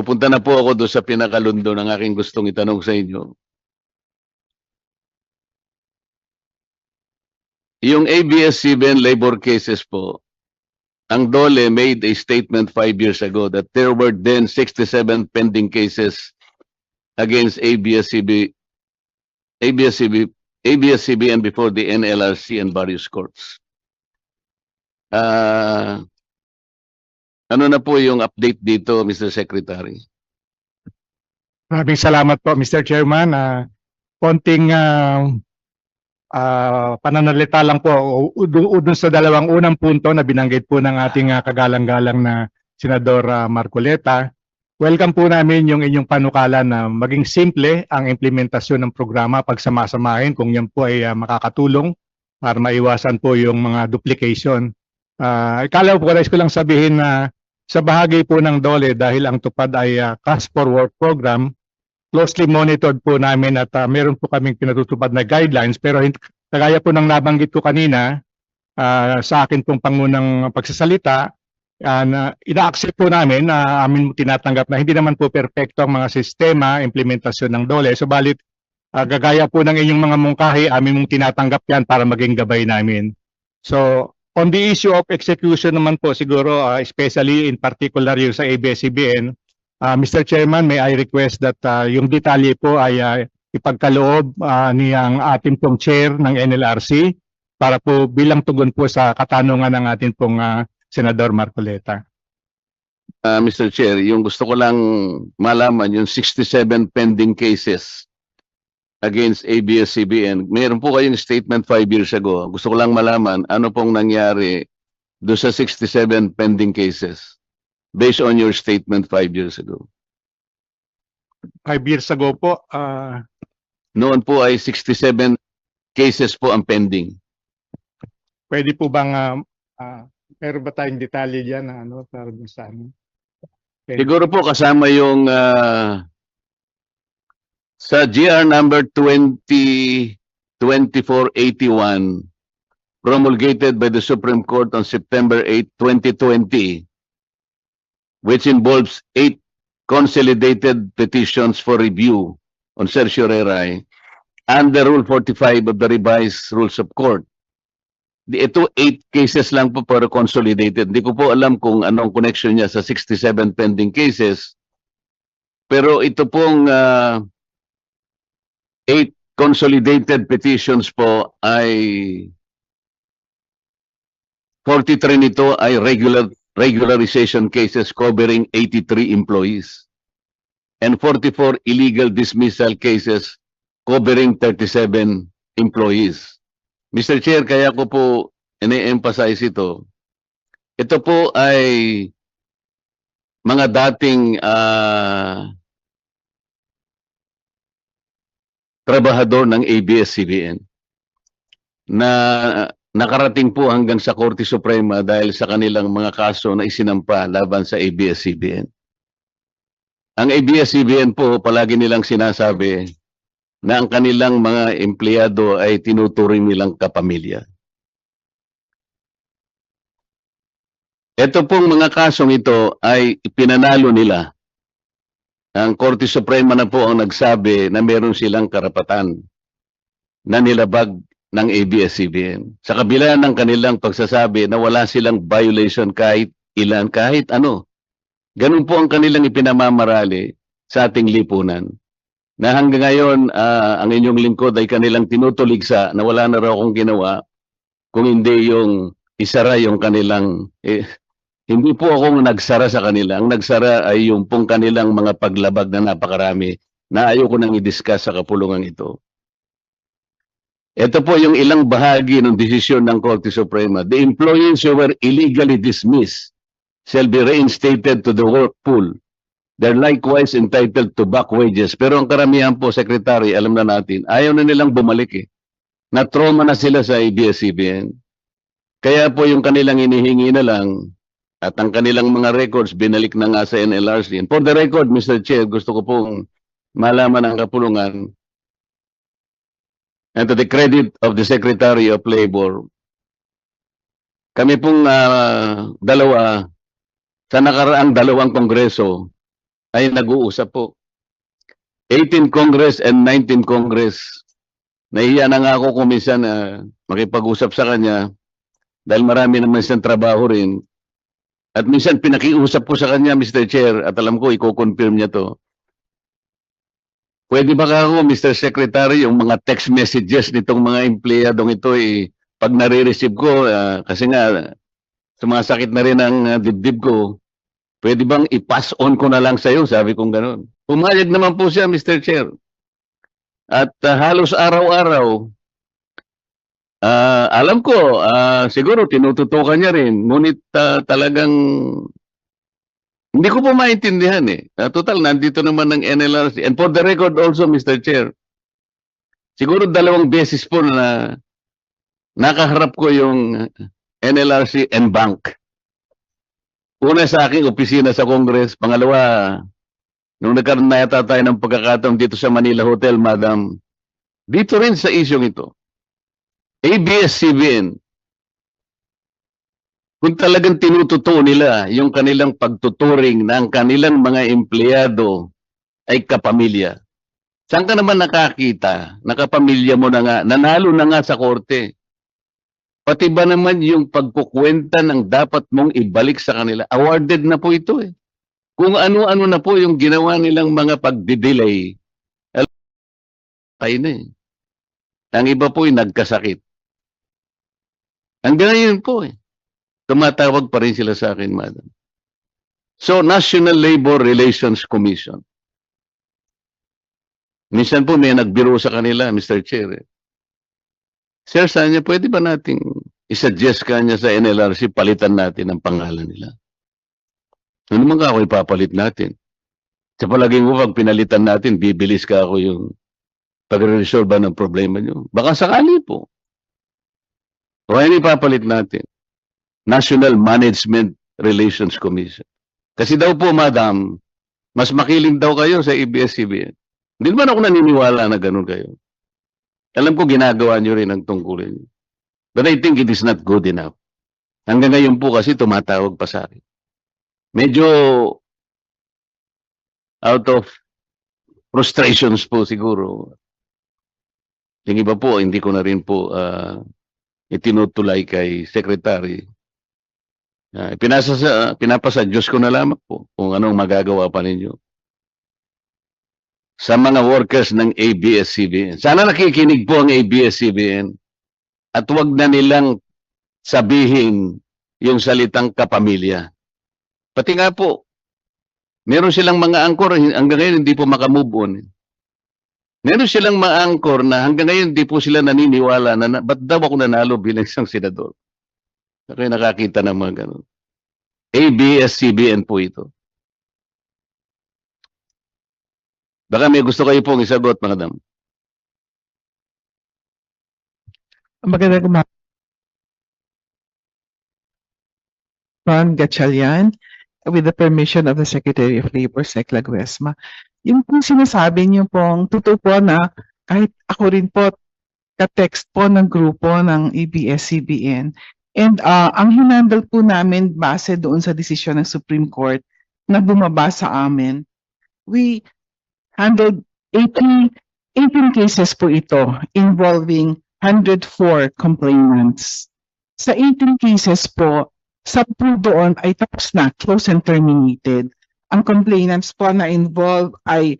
pupunta na po ako doon sa pinakalundo ng aking gustong itanong sa inyo. Yung ABS-CBN labor cases po, ang DOLE made a statement five years ago that there were then 67 pending cases against ABS-CB, ABS-CB, ABS-CBN before the NLRC and various courts. Ah, ano na po yung update dito, Mr. Secretary? Maraming salamat po, Mr. Chairman. Ah, konting ah, ah, pananalita lang po dun sa dalawang unang punto na binanggit po ng ating ah, kagalang-galang na Senador ah, Marcoleta. Welcome po namin yung inyong panukala na maging simple ang implementasyon ng programa pagsamasamahin kung yan po ay ah, makakatulong para maiwasan po yung mga duplication. Ah, ikala po, ko lang sabihin na sa bahagi po ng DOLE dahil ang tupad ay ah, Cash for Work program, closely monitored po namin at ah, meron po kaming pinatutupad na guidelines pero kagaya po ng nabanggit ko kanina ah, sa akin pong pangunang pagsasalita ah, na ina-accept po namin na amin tinatanggap na hindi naman po perpekto ang mga sistema, implementasyon ng DOLE. Subalit ah, gagaya po ng inyong mga mungkahi, amin mong tinatanggap yan para maging gabay namin. So on the issue of execution naman po siguro ah, especially in particular yung sa ABS-CBN Ah, Mr. Chairman, may I request that ah, yung detalye po ay ah, ipagkaloob ah, niyang ating pong chair ng NLRC para po bilang tugon po sa katanungan ng ating pong ah, Senador Marcoleta. Ah, Mr. Chair, yung gusto ko lang malaman, yung 67 pending cases against ABS-CBN, mayroon po kayong statement five years ago. Gusto ko lang malaman, ano pong nangyari doon sa 67 pending cases based on your statement five years ago. Five years ago po, ah, Noon po ay 67 cases po ang pending. pwede po bang ah, ah, meron ba tayong detalye diyan na ano para dun sa ano? Siguro po kasama yung ah, sa GR number 202481 promulgated by the Supreme Court on September 8, 2020 which involves eight consolidated petitions for review on certiorari under Rule 45 of the revised Rules of Court. Di ito eight cases lang po pero consolidated. Hindi ko po alam kung anong connection niya sa 67 pending cases. Pero ito pong ah, eight consolidated petitions po ay 43 nito ay regular regularization cases covering 83 employees and 44 illegal dismissal cases covering 37 employees. Mr. Chair, kaya ko po ine-emphasize ito. Ito po ay mga dating ah, trabahador ng ABS-CBN na nakarating po hanggang sa Korte Suprema dahil sa kanilang mga kaso na isinampa laban sa ABS-CBN. Ang ABS-CBN po palagi nilang sinasabi na ang kanilang mga empleyado ay tinuturing nilang kapamilya. Ito pong mga kasong ito ay pinanalo nila. Ang Korte Suprema na po ang nagsabi na meron silang karapatan na nilabag ng ABS-CBN. Sa kabila ng kanilang pagsasabi na wala silang violation kahit ilan, kahit ano. Ganun po ang kanilang ipinamamarali sa ating lipunan. Na hanggang ngayon, ah, ang inyong lingkod ay kanilang tinutuligsa na wala na raw akong ginawa kung hindi yung isara yung kanilang eh, hindi po ako nagsara sa kanila. Ang nagsara ay yung pong kanilang mga paglabag na napakarami na ayoko nang i-discuss sa kapulungan ito. Ito po yung ilang bahagi ng desisyon ng Korte Suprema. The employees who were illegally dismissed shall be reinstated to the work pool. They're likewise entitled to back wages. Pero ang karamihan po, Secretary, alam na natin, ayaw na nilang bumalik eh. Na-trauma na sila sa ABS-CBN. Kaya po yung kanilang inihingi na lang at ang kanilang mga records binalik na nga sa NLRC. And for the record, Mr. Chair, gusto ko pong malaman ang kapulungan and to the credit of the Secretary of Labor, kami pong ah, dalawa sa nakaraang dalawang kongreso ay nag-uusap po. 18 Congress and 19 Congress. Nahiya na nga ako kung minsan na makipag-usap sa kanya dahil marami naman siyang trabaho rin. At minsan pinakiusap ko sa kanya, Mr. Chair, at alam ko, i-confirm niya to. Pwede ba ako, Mr. Secretary, yung mga text messages nitong mga empleyadong ito, eh, pag nare-receive ko, ah, kasi nga, sumasakit na rin ang ah, dibdib ko, pwede bang i-pass on ko na lang sa'yo? Sabi kong gano'n. Pumayag naman po siya, Mr. Chair. At ah, halos araw-araw, ah, alam ko, ah, siguro tinututukan niya rin, ngunit ah, talagang hindi ko po maintindihan eh. Ah, total, nandito naman ng NLRC. And for the record also, Mr. Chair, siguro dalawang beses po na nakaharap ko yung NLRC and bank. Una sa aking opisina sa Congress, pangalawa, nung nagkaroon na yata tayo ng pagkakataon dito sa Manila Hotel, Madam, dito rin sa isyong ito. ABS-CBN, kung talagang tinututo nila yung kanilang pagtuturing ng kanilang mga empleyado ay kapamilya. Saan ka naman nakakita? Nakapamilya mo na nga, nanalo na nga sa korte. Pati ba naman yung pagkukwenta ng dapat mong ibalik sa kanila? Awarded na po ito eh. Kung ano-ano na po yung ginawa nilang mga pagdidelay, ay na eh. Ang iba po ay nagkasakit. Hanggang ngayon po eh. Tumatawag pa rin sila sa akin, madam. So, National Labor Relations Commission. Minsan po may nagbiro sa kanila, Mr. Chair. eh. Sir, saan niya, pwede ba nating isuggest ka niya sa NLRC, palitan natin ang pangalan nila? Ano naman ka ako ipapalit natin? Sa palaging ko, pag pinalitan natin, bibilis ka ako yung pagre-resolve ng problema niyo. Baka sakali po. O ano ipapalit natin? National Management Relations Commission. Kasi daw po, madam, mas makiling daw kayo sa ABS-CBN. Hindi naman ako naniniwala na ganun kayo. Alam ko ginagawa nyo rin ang tungkulin. niyo. But I think it is not good enough. Hanggang ngayon po kasi tumatawag pa sa akin. Medyo out of frustrations po siguro. Yung iba po, hindi ko na rin po ah, itinutulay kay Secretary. Uh, pinasa sa, pinapasa Diyos ko na lamang po kung anong magagawa pa ninyo. Sa mga workers ng ABS-CBN. Sana nakikinig po ang ABS-CBN at wag na nilang sabihin yung salitang kapamilya. Pati nga po, meron silang mga angkor hanggang ngayon hindi po makamove on. Meron silang mga angkor na hanggang ngayon hindi po sila naniniwala na, na ba't daw ako nanalo bilang isang senador. Ako nakakita ng mga ganun. ABS-CBN po ito. Baka may gusto kayo pong isagot, madam. Magandang umaga. Ron Gatchalian, with the permission of the Secretary of Labor, Sec Laguesma. Yung pong sinasabi niyo pong totoo po na kahit ako rin po ka-text po ng grupo ng ABS-CBN and ah, ang hinandle po namin base doon sa desisyon ng Supreme Court na bumaba sa amin, we handled 18, 18 cases po ito involving 104 complainants. Sa 18 cases po, sa po doon ay tapos na, close and terminated. Ang complainants po na involved ay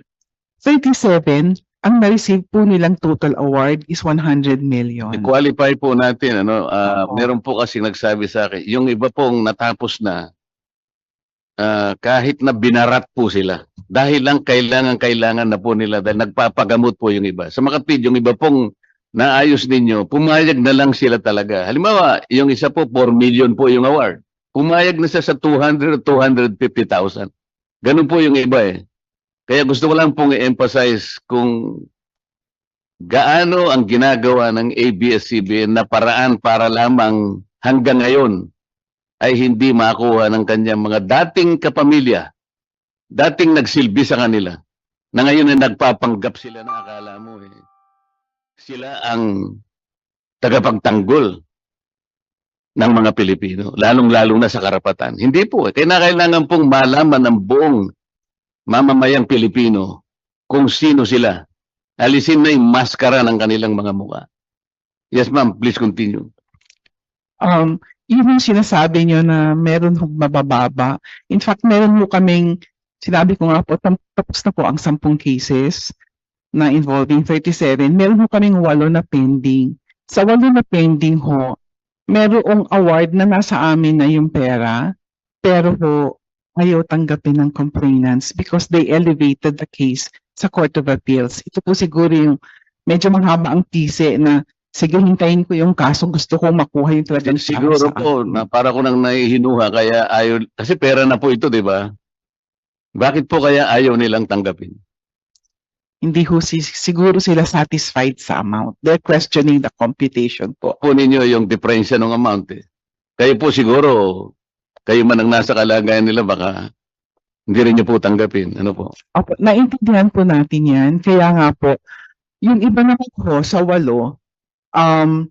37. Ang na-receive po nilang total award is 100 million. I-qualify po natin, ano, ah, Opo. meron po kasi nagsabi sa akin, yung iba pong natapos na, ah, kahit na binarat po sila, dahil lang kailangan-kailangan na po nila, dahil nagpapagamot po yung iba. Sa makapid, yung iba pong naayos ninyo, pumayag na lang sila talaga. Halimbawa, yung isa po, 4 million po yung award. Pumayag na siya sa 200 o 250,000. Ganun po yung iba eh. Kaya gusto ko lang pong i-emphasize kung gaano ang ginagawa ng ABS-CBN na paraan para lamang hanggang ngayon ay hindi makuha ng kanyang mga dating kapamilya, dating nagsilbi sa kanila, na ngayon ay nagpapanggap sila na akala mo sila ang tagapagtanggol ng mga Pilipino, lalong-lalo na sa karapatan. Hindi po. Eh. Kailangan pong malaman ng buong mamamayang Pilipino kung sino sila. Alisin na yung maskara ng kanilang mga mukha. Yes, ma'am. Please continue. Um, yung sinasabi nyo na meron hong mabababa. In fact, meron mo kaming, sinabi ko nga po, tapos na po ang 10 cases na involving 37. Meron ho kaming walo na pending. Sa walo na pending ho, merong award na nasa amin na yung pera, pero ho, ayaw tanggapin ng complainants because they elevated the case sa Court of Appeals. Ito po siguro yung medyo mahaba ang tise na sige, hintayin ko yung kaso, gusto kong makuha yung talagang Siguro po, na para ko nang nahihinuha, kaya ayaw, kasi pera na po ito, di ba? Bakit po kaya ayaw nilang tanggapin? Hindi ho si, siguro sila satisfied sa amount. They're questioning the computation po. Po ninyo yung diferensya ng amount eh. Kayo po siguro, kayo man ang nasa kalagayan nila, baka hindi rin nyo po tanggapin. Ano po? Opo, naintindihan po natin yan. Kaya nga po, yung iba naman po sa walo, um,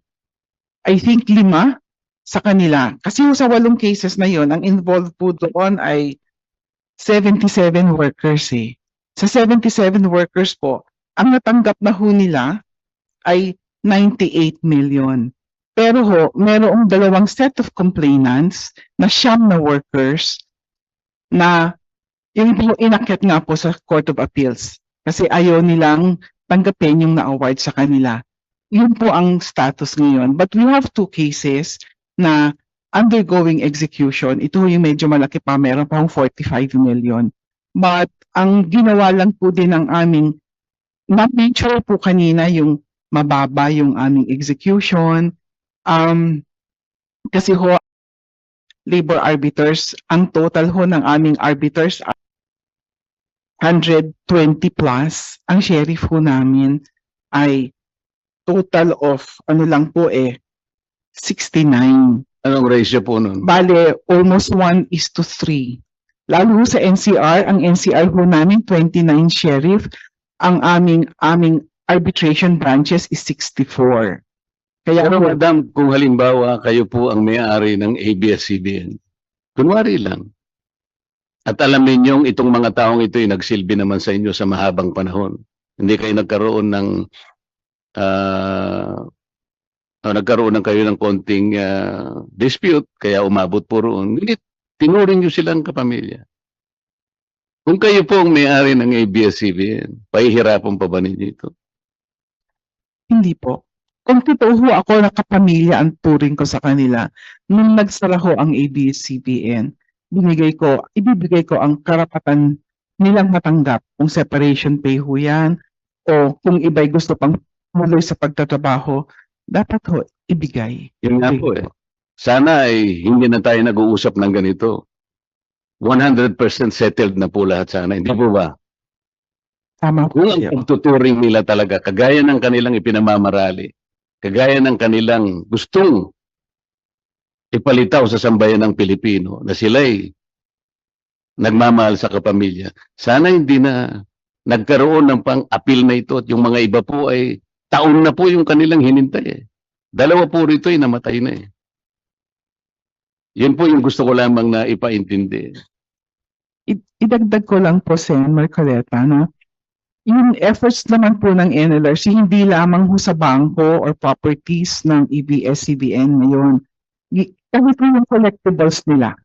I think lima sa kanila. Kasi sa walong cases na yon ang involved po doon ay 77 workers eh. Sa 77 workers po, ang natanggap na ho nila ay 98 million. Pero ho, merong dalawang set of complainants na siyam na workers na yung inakyat nga po sa Court of Appeals kasi ayaw nilang tanggapin yung na-award sa kanila. Yun po ang status ngayon. But we have two cases na undergoing execution. Ito yung medyo malaki pa, meron pa 45 million. But ang ginawa lang po din ng aming, na-mention po kanina yung mababa yung aming execution. Um, kasi ho, labor arbiters, ang total ho ng aming arbiters 120 plus, ang sheriff ho namin ay total of ano lang po eh 69. Anong ratio po nun? Bale, almost 1 is to 3. Lalo sa NCR, ang NCR ho namin 29 sheriff, ang aming aming arbitration branches is 64. Kaya Pero ho, madam, kung halimbawa kayo po ang may-ari ng ABS-CBN, kunwari lang, at alam ninyong itong mga taong ito ay nagsilbi naman sa inyo sa mahabang panahon. Hindi kayo nagkaroon ng ah, ah, nagkaroon ng kayo ng konting ah, dispute, kaya umabot po roon. Ngunit tinuring nyo silang kapamilya. Kung kayo po ang may-ari ng ABS-CBN, pahihirapan pa ba ninyo ito? Hindi po. Kung totoo ho ako na kapamilya ang turing ko sa kanila, nung nagsara ho ang ABS-CBN, binigay ko, ibibigay ko ang karapatan nilang matanggap kung separation pay ho yan, o kung iba'y gusto pang muloy sa pagtatrabaho, dapat ho, ibigay. Yun nga po eh. Sana ay hindi na tayo nag-uusap ng ganito. 100% settled na po lahat sana. Hindi po ba? Tama po Kung ang pagtuturing nila talaga, kagaya ng kanilang ipinamamarali, kagaya ng kanilang gustong ipalitaw sa sambayan ng Pilipino na sila'y nagmamahal sa kapamilya, sana hindi na nagkaroon ng pang-apil na ito at yung mga iba po ay taon na po yung kanilang hinintay eh. Dalawa po rito ay namatay na eh. Yun po yung gusto ko lamang na ipaintindi. I- idagdag ko lang po, Sen Marcoleta, na yung efforts naman po ng NLRC, hindi lamang ho sa bangko or properties ng EBS-CBN ngayon. Kahit po yung collectibles nila.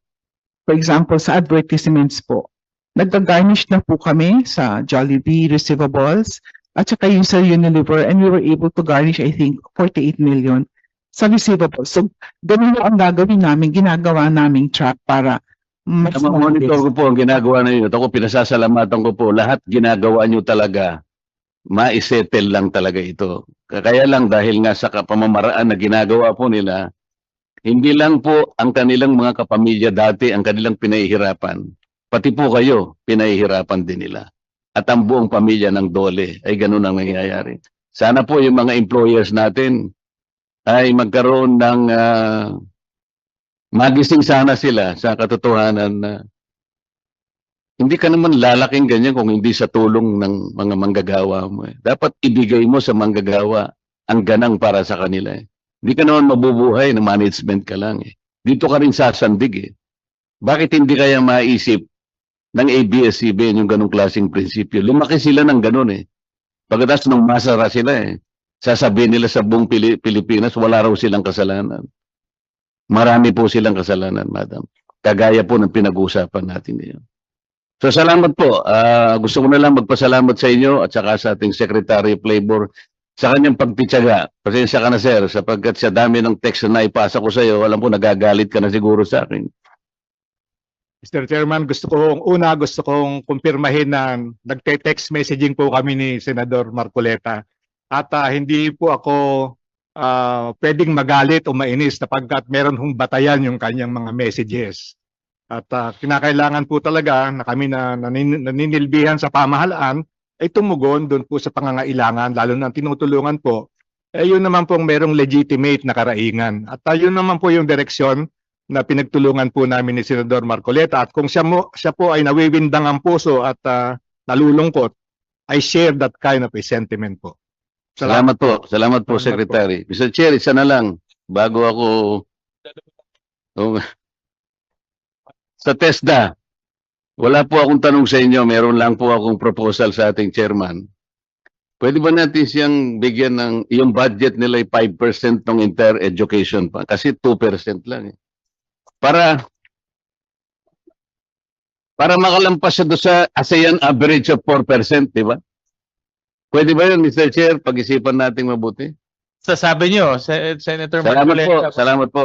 For example, sa advertisements po, nagka-garnish na po kami sa Jollibee receivables at saka yung sa Unilever and we were able to garnish, I think, 48 million sa receivables. So, ganun ang gagawin namin, ginagawa naming track para mas monitor ko po ang ginagawa ninyo. Ako pinasasalamatan ko po. Lahat ginagawa nyo talaga. Maisettle lang talaga ito. Kaya lang dahil nga sa pamamaraan na ginagawa po nila, hindi lang po ang kanilang mga kapamilya dati ang kanilang pinahihirapan. Pati po kayo, pinahihirapan din nila. At ang buong pamilya ng dole ay ganun ang nangyayari. Sana po yung mga employers natin ay magkaroon ng ah, magising sana sila sa katotohanan na hindi ka naman lalaking ganyan kung hindi sa tulong ng mga manggagawa mo. Eh. Dapat ibigay mo sa manggagawa ang ganang para sa kanila. Eh. Hindi ka naman mabubuhay na management ka lang. Eh. Dito ka rin sasandig. Eh. Bakit hindi kaya maisip ng ABS-CBN yung ganong klaseng prinsipyo. Lumaki sila ng ganon eh. Pagkatapos nung masara sila eh, sasabihin nila sa buong Pili- Pilipinas, wala raw silang kasalanan. Marami po silang kasalanan, madam. Kagaya po ng pinag-uusapan natin ngayon. So salamat po. Ah, gusto ko na lang magpasalamat sa inyo at saka sa ating Secretary of Labor sa kanyang pagtityaga. Pasensya ka na sir, sapagkat sa dami ng text na naipasa ko sa iyo, alam ko nagagalit ka na siguro sa akin. Mr. Chairman, gusto kong una gusto kong kumpirmahin na nagte-text messaging po kami ni Senador Marcoleta at ah, hindi po ako ah, pwedeng magalit o mainis sapagkat meron hong batayan yung kanyang mga messages. At ah, kinakailangan po talaga na kami na nanin- naninilbihan sa pamahalaan ay tumugon doon po sa pangangailangan lalo na tinutulungan po eh yun naman pong merong legitimate na karaingan. At ah, yun naman po yung direksyon na pinagtulungan po namin ni Senador Marcoleta at kung siya, mo, siya po ay nawiwindang ang puso at ah, nalulungkot, I share that kind of a sentiment po. Salamat po. Salamat po, Salamat po. Secretary. Mr. Chair, isa na lang. Bago ako... Oh. Sa TESDA, wala po akong tanong sa inyo. Meron lang po akong proposal sa ating chairman. Pwede ba natin siyang bigyan ng... Yung budget nila ay 5% ng entire education pa. Kasi 2% lang. Eh. Para... Para makalampas siya doon sa ASEAN average of 4%, di ba? Pwede ba yun, Mr. Chair? Pag-isipan natin mabuti. Sasabi niyo, Sen- Senator Salamat po. Marcoleta. Salamat po.